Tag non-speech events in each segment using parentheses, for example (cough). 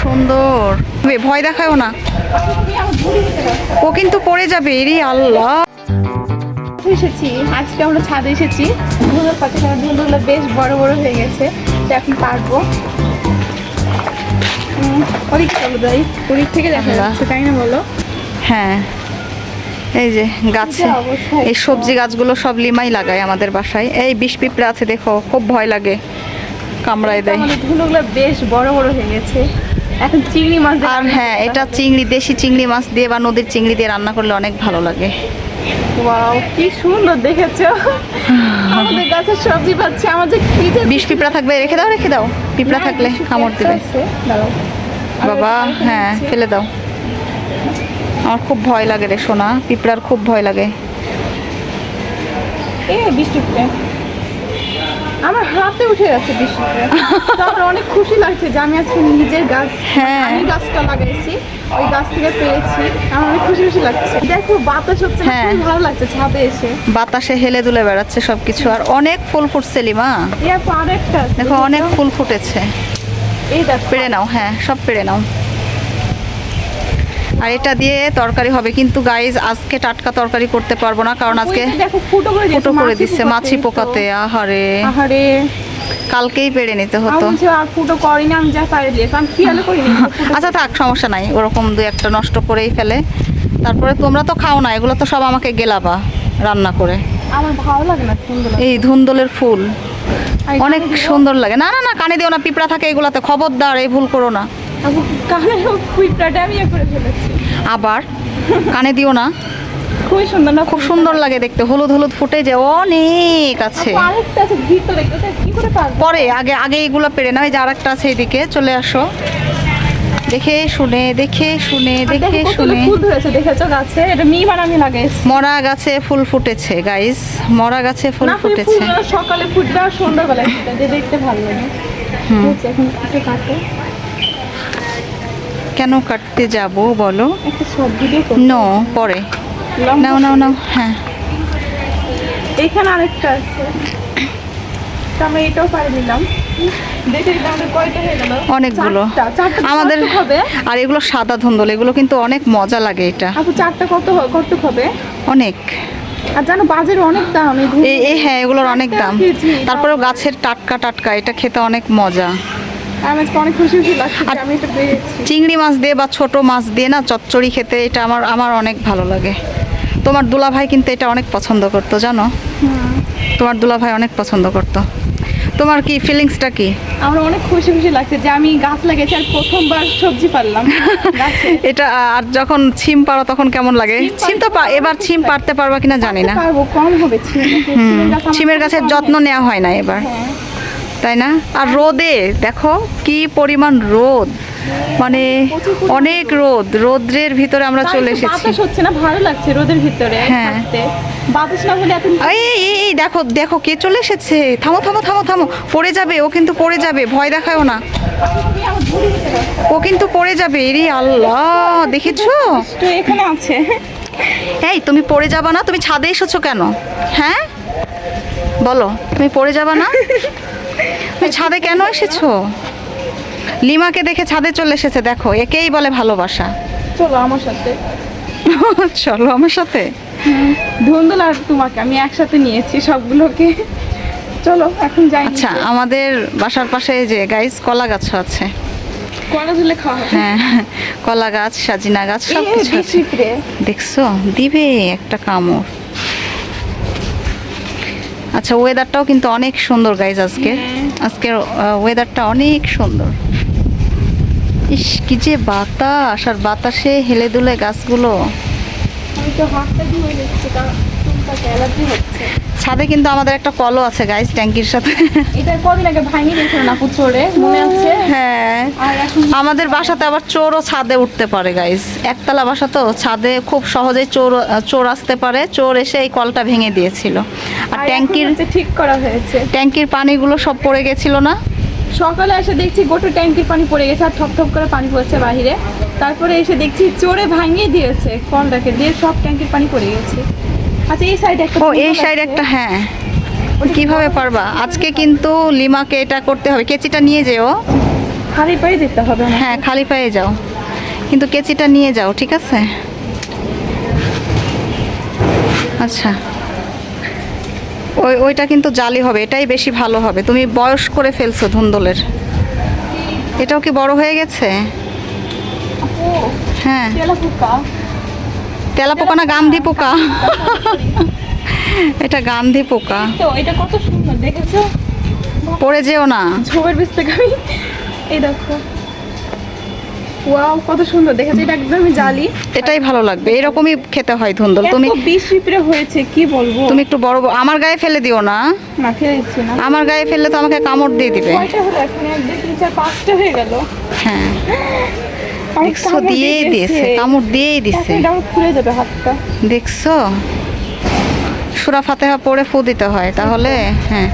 সুন্দর। ভয় দেখায়ও না। ও কিন্তু পড়ে যাবে এরি আল্লাহ। এসেছি আজকে আমরা ছাদে এসেছি। ধুলোর ধুলোগুলো বেশ বড় বড় হয়ে গেছে। তো এখন পারব। চলো যাই। ওদিক থেকে দেখা যাচ্ছে তাই না বলো? হ্যাঁ। এই যে গাছে এই সবজি গাছগুলো সব লিমাই লাগায় আমাদের বাসায়। এই বিষ পিঁপড়ে আছে দেখো খুব ভয় লাগে। কামড়ায় দেয়। আমাদের ধুলোগুলো বেশ বড় বড় হয়ে গেছে। এখন চিংড়ি মাছ আর হ্যাঁ এটা চিংড়ি দেশি চিংড়ি মাছ দিয়ে বা নদীর চিংড়ি দিয়ে রান্না করলে অনেক ভালো লাগে। ওয়াও কি সুন্দর দেখেছ। আমাদের গাছের সবজি পাচ্ছে আমাদের কি যে বিষ পিঁপড়া থাকবে রেখে দাও রেখে দাও। পিঁপড়া থাকলে কামড় দেবে। দাঁড়াও। আর বাবা হ্যাঁ ফেলে দাও। আমার খুব ভয় লাগে রে সোনা। পিঁপড়ার খুব ভয় লাগে। এ বৃষ্টিতে আমার হাতে উঠে যাচ্ছে বৃষ্টিতে আমার অনেক খুশি লাগছে যে আমি আজকে নিজের গাছ হ্যাঁ। আমি গাছটা লাগাইছি ওই গাছ থেকে পেয়েছি আমার অনেক খুশি খুশি লাগছে। দেখো বাতাস হচ্ছে হ্যাঁ। ভালো লাগছে ছাদে এসে। বাতাসে হেলে দুলে বেড়াচ্ছে সব কিছু আর অনেক ফুল ফুটছে লিমা। দেখো অনেক ফুল ফুটেছে। এই দেখো। পেড়ে নাও হ্যাঁ সব পেড়ে নাও। আর এটা দিয়ে তরকারি হবে। কিন্তু গাইজ আজকে টাটকা তরকারি করতে পারব না কারণ আজকে ফুটো করে দিচ্ছে মাছি পোকাতে আহারে। আহারে। কালকেই পেড়ে নিতে হতো। (laughs) আচ্ছা থাক সমস্যা নাই ওরকম দুই একটা নষ্ট করেই ফেলে। তারপরে তোমরা তো খাও না এগুলো তো সব আমাকে গেলাবা রান্না করে। আমার ভালো লাগে না এই ধুন্দলের ফুল অনেক সুন্দর লাগে। না না না কানে দিও না পিঁপড়া থাকে এগুলাতে খবরদার এই ভুল করো না। ইয়ে আবার? কানে দিও না। খুবই সুন্দর না? খুব সুন্দর লাগে দেখতে। হলুদ হলুদ ফুটে যে অনেক আছে। পরে আগে আগে এগুলো পেরে না যে আরেকটা আছে এদিকে চলে আসো। দেখে শুনে দেখে শুনে দেখে শুনে। ফুল ধরেছে দেখেছ গাছে? এটা মি বার আমি মরা গাছে ফুল ফুটেছে গাইস মরা গাছে ফুল ফুটেছে। সকালে ফুটবে আর সন্ধ্যাবেলায় ফুটবে দেখতে ভালো লাগে। এখন একটু কাটো। কেন কাটতে যাব বলো? নো পরে। নাও নাও নাও হ্যাঁ। এখানে আরেকটা আছে। তো এটাও পারে নিলাম অনেকগুলো। আমাদের হবে? আর এগুলো সাদা ধুন্দল এগুলো কিন্তু অনেক মজা লাগে এটা। আপু চারটা কত হবে? অনেক। আর জানো বাজারে অনেক দাম এই হ্যাঁ এগুলোর অনেক দাম। তারপরেও গাছের টাটকা টাটকা এটা খেতে অনেক মজা। চিংড়ি মাছ দিয়ে বা ছোট মাছ দিয়ে না চচ্চড়ি খেতে এটা আমার আমার অনেক ভালো লাগে। তোমার দুলাভাই কিন্তু এটা অনেক পছন্দ করতো জানো? তোমার দুলাভাই অনেক পছন্দ করতো। তোমার কি ফিলিংসটা কি? আমার অনেক খুশি খুশি লাগছে যে আমি গাছ লাগিয়েছি আর প্রথমবার সবজি পারলাম। (laughs) এটা আর যখন ছিম পারো তখন কেমন লাগে? ছিম তো এবার ছিম পারতে পারবা কিনা জানি না। পারব কম হবে। ছিম ছিমের গাছের যত্ন নেওয়া হয় না এবার। হ্যাঁ। তাই না? আর রোদে দেখো কি পরিমাণ রোদ। মানে অনেক রোদ। রোদ্রের ভিতরে আমরা চলে এসেছি। হচ্ছে না? ভালো লাগছে রোদের ভিতরে হ্যাঁ। এই দেখো দেখো কে চলে এসেছে? থামো থামো থামো থামো। পড়ে যাবে ও কিন্তু পড়ে যাবে ভয় দেখায়ও না। ও কিন্তু পড়ে যাবে এরি আল্লাহ দেখেছ? এখানে আছে। এই তুমি পড়ে যাবা না? তুমি ছাদে এসেছ কেন? হ্যাঁ? বলো তুমি পড়ে যাবা না? তুমি ছাদে কেন এসেছ? লিমাকে দেখে ছাদে চলে এসেছে দেখো একেই বলে ভালোবাসা। চলো আমার সাথে। (laughs) চলো আমার সাথে। ধুন্দুল আর তোমাকে আমি একসাথে নিয়েছি সবগুলোকে। চলো এখন যাই। আচ্ছা আমাদের বাসার পাশে যে গাইস কলা গাছ আছে। হ্যাঁ কলা গাছ সাজিনা গাছ সব কিছু দেখছ? দিবে একটা কামড়। আচ্ছা ওয়েদারটাও কিন্তু অনেক সুন্দর গাইজ আজকে। আজকের ওয়েদারটা অনেক সুন্দর। ইস কি যে বাতাস আর বাতাসে হেলে দুলে গাছগুলো ছাদে কিন্তু আমাদের একটা কলও আছে গাইস ট্যাঙ্কির সাথে। এটা কদিন আগে ভাঙি গেছিল না চড়ে মনে আছে? হ্যাঁ। আমাদের বাসাতে আবার চোরও ছাদে উঠতে পারে গাইস একতলা বাসা তো ছাদে খুব সহজেই চোর চোর আসতে পারে। চোর এসে এই কলটা ভেঙে দিয়েছিল। আর ট্যাঙ্কির ঠিক করা হয়েছে। ট্যাঙ্কির পানিগুলো সব পড়ে গেছিল না? সকালে এসে দেখছি গোটা ট্যাঙ্কির পানি পড়ে গেছে আর ঠপ ঠপ করে পানি পড়ছে বাহিরে। তারপরে এসে দেখছি চোরে ভাঙিয়ে দিয়েছে কলটাকে দিয়ে সব ট্যাঙ্কির পানি পড়ে গেছে। আচ্ছা এই সাইডে একটা ও এই সাইড। একটা হ্যাঁ। কীভাবে পারবা? আজকে কিন্তু লিমাকে এটা করতে হবে। কেচিটা নিয়ে যেও। খালি পায়ে যেতে হবে হ্যাঁ খালি পায়ে যাও। কিন্তু কেচিটা নিয়ে যাও ঠিক আছে? আচ্ছা। ওই ওইটা কিন্তু জালি হবে এটাই বেশি ভালো হবে। তুমি বয়স করে ফেলছো ধুন্দলের। এটাও কি বড় হয়ে গেছে? হ্যাঁ। তেলা পোকা না গান্ধী পোকা? এটা গান্ধী পোকা। তো এটা কত সুন্দর দেখেছ? পড়ে যেও না। ঝোপের বীজ থেকে আমি এই দেখো। ওয়াও কত সুন্দর দেখেছ? এটা একদমই জালি। এটাই ভালো লাগবে। এরকমই খেতে হয় ধুন্দল। তুমি বিষ পিঁপড়ে হয়েছে কি বলব? তুমি একটু বড় আমার গায়ে ফেলে দিও না। না ফেলে না। আমার গায়ে ফেললে তো আমাকে কামড় দিয়ে দিবে। কয়টা হলো এখন? এক দুই তিন চার পাঁচটা হয়ে গেল। হ্যাঁ। দেখছ? দিয়েই দিয়েছে। কামড় দিয়েই দিছে। খুলে যাবে হাতটা। দেখছ? সুরা ফাতেহা পড়ে ফু দিতে হয় তাহলে হ্যাঁ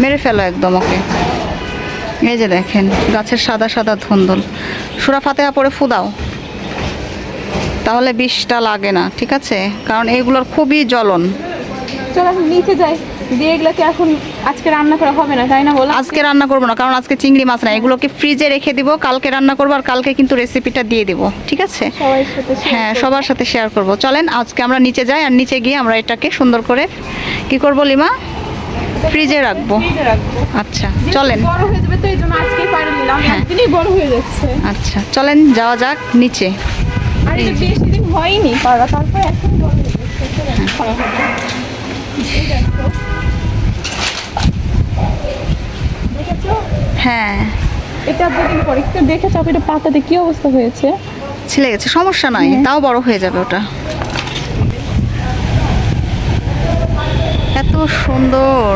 মেরে ফেলো একদম ওকে। এই যে দেখেন গাছের সাদা সাদা ধুন্দল। সুরা ফাতেহা পড়ে ফু দাও। তাহলে বিষটা লাগে না ঠিক আছে? কারণ এগুলোর খুবই জ্বলন। চলো নিচে যাই। দিয়ে এগুলোকে এখন আজকে রান্না করা হবে না তাই না বলো? আজকে রান্না করব না কারণ আজকে চিংড়ি মাছ না এগুলোকে ফ্রিজে রেখে দিব কালকে রান্না করব আর কালকে কিন্তু রেসিপিটা দিয়ে দিব ঠিক আছে? হ্যাঁ সবার সাথে শেয়ার করব। চলেন আজকে আমরা নিচে যাই আর নিচে গিয়ে আমরা এটাকে সুন্দর করে কি করব লিমা? ফ্রিজে রাখব। আচ্ছা চলেন। হয়ে হ্যাঁ। হয়ে আচ্ছা চলেন যাওয়া যাক নিচে। হয়নি তারপর এখন বড় হয়ে যাচ্ছে চলো, খাওয়া হবে। এই দেখো। দেখেছ? হ্যাঁ। এটা দুদিন পরে একটু দেখে চাপ এটা পাতাতে কি অবস্থা হয়েছে? ছিলে গেছে সমস্যা নাই তাও বড় হয়ে যাবে ওটা। এত সুন্দর।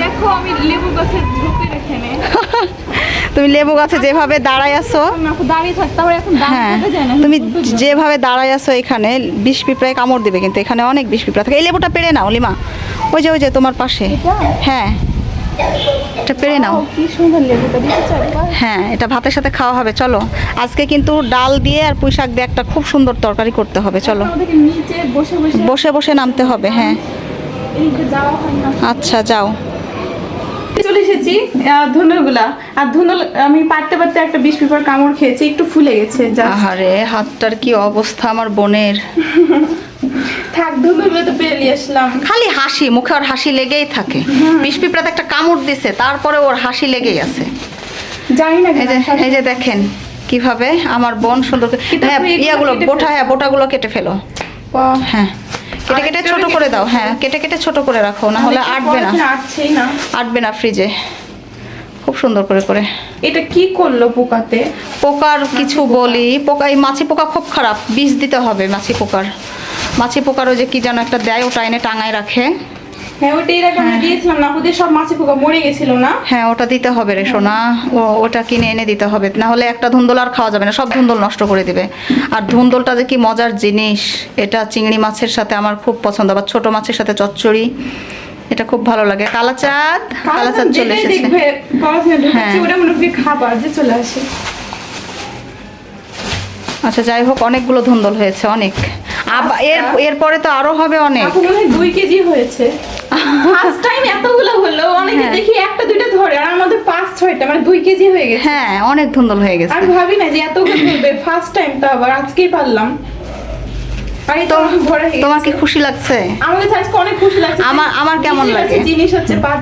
দেখো আমি লেবু গাছের ঝোপের এখানে। (laughs) তুমি লেবু গাছে যেভাবে দাঁড়ায় আছো। হ্যাঁ তুমি যেভাবে দাঁড়ায় আছো এখানে বিষ পিঁপড়ায় কামড় দিবে কিন্তু এখানে অনেক বিষ পিঁপড়া থাকে। এই লেবুটা পেরে নাও লিমা। ওই যে ওই যে তোমার পাশে। হ্যাঁ। এটা পেরে নাও। হ্যাঁ এটা ভাতের সাথে খাওয়া হবে চলো। আজকে কিন্তু ডাল দিয়ে আর পুঁই শাক দিয়ে একটা খুব সুন্দর তরকারি করতে হবে চলো। নিচে বসে বসে বসে বসে নামতে হবে হ্যাঁ। এই যে যাওয়া আচ্ছা যাও। চলে এসেছি ধুন্দুলগুলা আর ধুন্দুল আমি পারতে পারতে একটা বিষ পিঁপড় কামড় খেয়েছি একটু ফুলে গেছে যা আহারে হাতটার কি অবস্থা আমার বোনের। (laughs) থাক ধুন্দুলগুলো তো পেরে আসলাম খালি হাসি মুখে ওর হাসি লেগেই থাকে। বিষ পিঁপড়াতে একটা কামড় দিছে তারপরে ওর হাসি লেগেই আছে। জানি না এই যে দেখেন কীভাবে আমার বোন সুন্দর হ্যাঁ ইয়াগুলো কেটে বোটা হ্যাঁ বোটাগুলো কেটে ফেলো। হ্যাঁ কেটে কেটে ছোট করে দাও হ্যাঁ কেটে কেটে ছোট করে রাখো না হলে আটবে পরে আটছেই না। আটবে না ফ্রিজে খুব সুন্দর করে করে। এটা কি করল পোকাতে? পোকার কিছু বলি পোকা এই মাছি পোকা খুব খারাপ বিষ দিতে হবে মাছি পোকার। মাছি পোকার ওই যে কি যেন একটা দেয় ওটা এনে টাঙায় রাখে। হ্যাঁ ওটা এর আগে দিয়েছিলাম না ওদের সব মাছি পোকা মরে গেছিল না? হ্যাঁ ওটা দিতে হবে রে সোনা। ও ওটা কিনে এনে দিতে হবে। না হলে একটা ধুন্দল আর খাওয়া যাবে না সব ধুন্দল নষ্ট করে দিবে। আর ধুন্দলটা যে কি মজার জিনিস এটা চিংড়ি মাছের সাথে আমার খুব পছন্দ আবার ছোট মাছের সাথে চচ্চড়ি এটা খুব ভালো লাগে। কালাচাঁদ? কালাচাঁদ চলে এসেছে। হ্যাঁ। মনে খাবার যে চলে আসে। আচ্ছা যাই হোক অনেকগুলো ধুন্দল হয়েছে অনেক। এর এরপরে তো আরও হবে অনেক। মনে দুই কেজি হয়েছে। (laughs) ফার্স্ট টাইম এতগুলো হলো অনেকে হ্যাঁ। দেখি একটা দুইটা ধরে আর আমাদের পাঁচ ছয়টা মানে দুই কেজি হয়ে গেছে। হ্যাঁ অনেক ধুন্দল হয়ে গেছে। আর ভাবি না যে এতগুলো ধরবে ফার্স্ট টাইম তো আবার আজকেই পারলাম আর এই তো ভরে গেছে। তোমার কি খুশি লাগছে? আমার আমার- কেমন লাগে?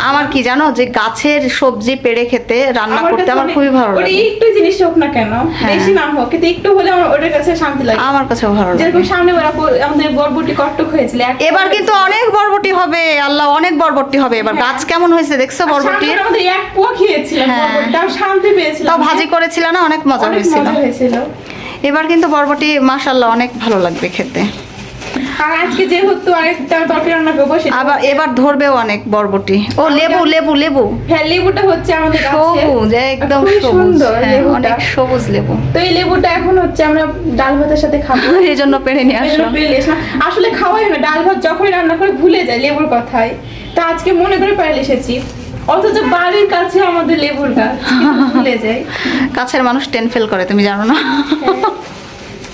আমার কি জানো যে গাছের সবজি পেড়ে খেতে রান্না করতে আমার খুবই ভালো লাগে। একটু জিনিস হোক না কেন হ্যাঁ। বেশি না হোক কিন্তু একটু হলে আমার ওটার কাছে শান্তি লাগে। আমার কাছেও ভালো লাগে। যেরকম সামনে আমাদের বরবটি কট্টক হয়েছিল এবার কিন্তু অনেক বরবটি হবে আল্লাহ অনেক বরবটি হবে এবার। হ্যাঁ। গাছ কেমন হয়েছে দেখছ সামনে আমাদের এক পোয়া খেয়েছিলাম হ্যাঁ। বরবটি, শান্তি পেয়েছিলাম তাও ভাজি করেছিল না অনেক মজা হয়েছিল। মজা হয়েছিল। এবার কিন্তু বরবটি মাশাল্লাহ অনেক ভালো লাগবে খেতে। আর আজকে যেহেতু আরেকটা তরকারি রান্না করব আবার এবার ধরবেও অনেক বরবটি ও লেবু লেবু লেবু। হ্যাঁ লেবুটা হচ্ছে আমাদের সবুজ একদম সুন্দর হ্যাঁ, অনেক সবুজ লেবু। তো এই লেবুটা এখন হচ্ছে আমরা ডাল ভাতের সাথে খাব। (laughs) এই জন্য পেরে নিয়ে আসলাম। আসলে খাওয়াই না ডাল ভাত যখনই রান্না করে ভুলে যায় লেবুর কথাই তো আজকে মনে করে পেরে এসেছি। অথচ বাড়ির কাছে আমাদের লেবুর গাছ। কিন্তু ভুলে যাই। কাছের মানুষ টেন ফেল করে তুমি জানো না।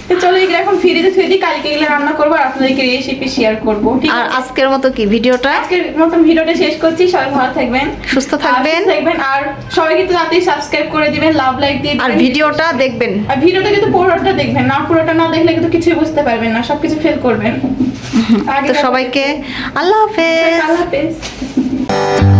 তো চলো এগুলো এখন ফ্রিজে থুয়ে দিই কালকে এগুলো রান্না করব আর আপনাদেরকে রেসিপি শেয়ার করব আর আজকের মতো কি ভিডিওটা? আজকের মতন ভিডিওটা শেষ করছি সবাই ভালো থাকবেন। সুস্থ থাকবেন। থাকবেন আর সবাই কিন্তু তাড়াতাড়ি সাবস্ক্রাইব করে দিবেন লাভ লাইক দিয়ে আর ভিডিওটা দেখবেন। আর ভিডিওটা কিন্তু পুরোটা দেখবেন না পুরোটা না দেখলে কিন্তু কিছুই বুঝতে পারবেন না সবকিছু ফেল করবেন। (laughs) তো সবাইকে আল্লাহ হাফেজ। আল্লাহ হাফেজ।